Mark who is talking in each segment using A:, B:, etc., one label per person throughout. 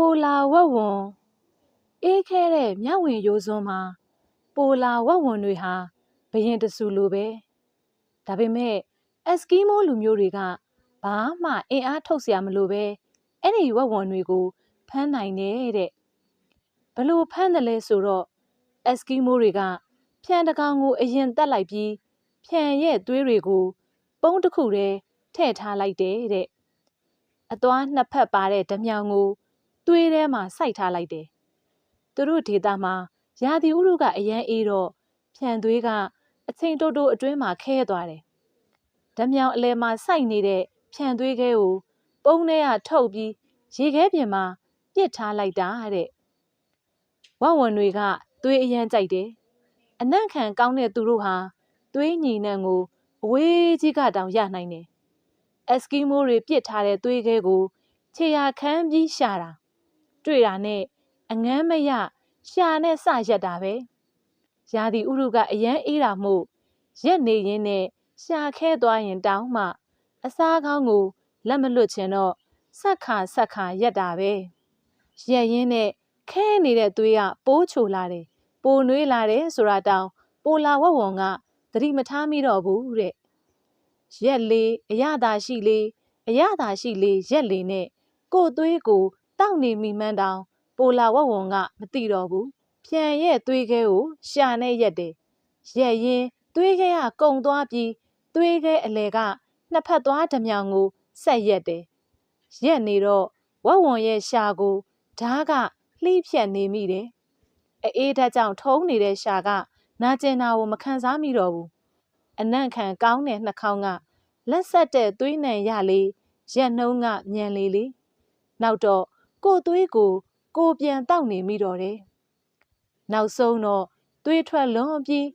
A: ပိုလာဝက်ဝံအေးခဲတဲ့မြဝင်ရိုးစွန်းမှာ ပိုလာဝက်ဝံတွေဟာဘရင်တဆူလိုပဲဒါပေမဲ့အက်စကီမိုလူမျိုးတွေကဘာမှအင်အားထုတ်စရာမလိုပဲအဲ့ဒီဝက်ဝံတွေကိုဖမ်းနိုင်တယ်တဲ့ဘလို့ဖမ်းတယ်လဲဆိုတော့အက်စကီမိုတွေကဖြန်တကောင်ကိုအရင်တက်လိုက်ပြီးဖြန်ရဲ့သွေးတွေကို ပုံးတစ်ခုတည်းထည့်ထားလိုက်တယ်တဲ့အသွားနှစ်ဖက်ပါတဲ့ဓမြောင်ကို သွေးထဲမှာစိုက်ထားလိုက်တယ်သူတို့ဒေတာမှာရာသီဥတုကအရန်အေးတော့ဖြန်သွေးကအချိန်တိုတိုအတွင်းမှာခဲသွားတယ်ဓမြောင်အလဲမှာစိုက်နေတဲ့ဖြန်သွေးခဲကိုပုံးထဲကထုတ်ပြီးရေခဲပြင်မှာပြစ်ထားလိုက်တာတဲ့ဝဝွန်တွေကသွေးအရန်ကြိုက်တယ်အနံ့ခံကောင်းတဲ့သူတို့ဟာသွေးညီနှံကိုအဝေးကြီးကတောင်ရနိုင်တယ်။အက်စကီမိုတွေပြစ်ထားတဲ့သွေးခဲကိုခြေရာခမ်းပြီးရှာတာ တွေ့တာနဲ့အငမ်းမရရှာနဲ့စရက်တာပဲ။ရာသီဥတုကအရန်အေးတာမို့ရက်နေရင်းနဲ့ရှာခဲသွားရင်တောင်းမှ အစားကောင်းကိုလက်မလွတ်ချင်တော့ဆက်ခါဆက်ခါရက်တာပဲ။ရက်ရင်းနဲ့ခဲနေတဲ့သွေးကပိုးချိုလာတယ်။ပိုနွေးလာတယ်ဆိုတာတောင်ပိုလာဝက်ဝွန်ကသတိမထားမိတော့ဘူးတဲ့ရက်လေးအရသာရှိလေးအရသာရှိလေးရက်လေးနဲ့ကို့သွေးကို တောက်နေမိမှန်းတောင်ပိုလာဝက်ဝွန်ကမသိတော့ဘူးဖြန်ရဲ့သွေးခဲကိုရှာနဲ့ရက်တယ်ရက်ရင်သွေးခဲကကုံသွားပြီးသွေးခဲအလဲကနှစ်ဖက်သွားဓမြောင်ကိုဆက်ရက်တယ်ရက်နေတော့ဝက်ဝွန်ရဲ့ရှာကိုဓားကလှိဖြက်နေမိတယ်အေးဓာတ်ကြောင့်ထုံးနေတဲ့ရှာကနာကျင်တာကိုမခံစားမိတော့ဘူးအနံ့ခံကောင်းတဲ့နှာခေါင်းကလက်ဆက်တဲ့သွေးနံရလေးရက်နှုံးကမြန်လေးလေးနောက်တော့ ကိုသွေးကိုကိုပြန်တောက်နေမိတော့တယ်နောက်ဆုံးတော့သွေးထွက်လွန်ပြီး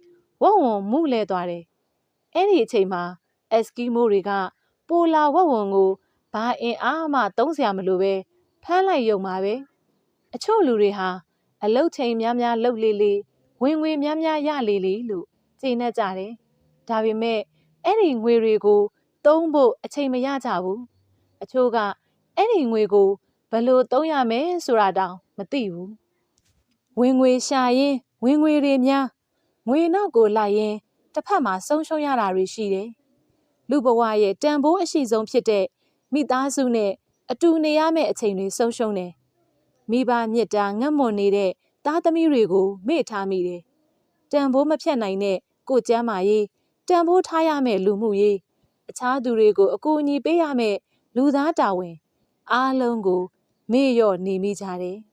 A: ဝုံဝုံမှုလဲသွားတယ်အဲ့ဒီအချိန်မှာအက်စကီမိုတွေက ပိုလာဝက်ဝံကိုဘာအင်အားမှသုံးစရာမလိုပဲဖမ်းလိုက်ရုံပါပဲအချို့လူတွေဟာအလုတ်ချိန်များများလှုပ်လေလေဝင်ငွေများများရလေလေလို့ကျေနပ်ကြတယ်။ဒါပေမဲ့အဲ့ဒီငွေတွေကို သုံးဖို့အချိန်မရကြဘူး။အချို့ကအဲ့ဒီငွေကို ဘယ်လိုသုံးရမယ်ဆိုတာတောင်မသိဘူး။ဝင်ငွေရှာရင်ဝင်ငွေတွေများငွေနောက်ကိုလိုက်ရင်တစ်ဖက်မှာဆုံးရှုံးရတာတွေရှိတယ်။လူဘဝရဲ့တန်ဖိုးအရှိဆုံးဖြစ်တဲ့မိသားစုနဲ့အတူနေရမယ့်အချိန်တွေဆုံးရှုံးတယ်။မိဘမြစ်တာငတ်မွန်နေတဲ့သားသမီးတွေကိုမေ့ထားမိတယ်။တန်ဖိုးမဖြတ်နိုင်တဲ့ကိုကျမ်းမာရေးတန်ဖိုးထားရမယ့်လူမှုရေးအခြားသူတွေကိုအကူအညီပေးရမယ့်လူသားတာဝန်အားလုံးကို မေ့လျော့နေမိကြတယ်။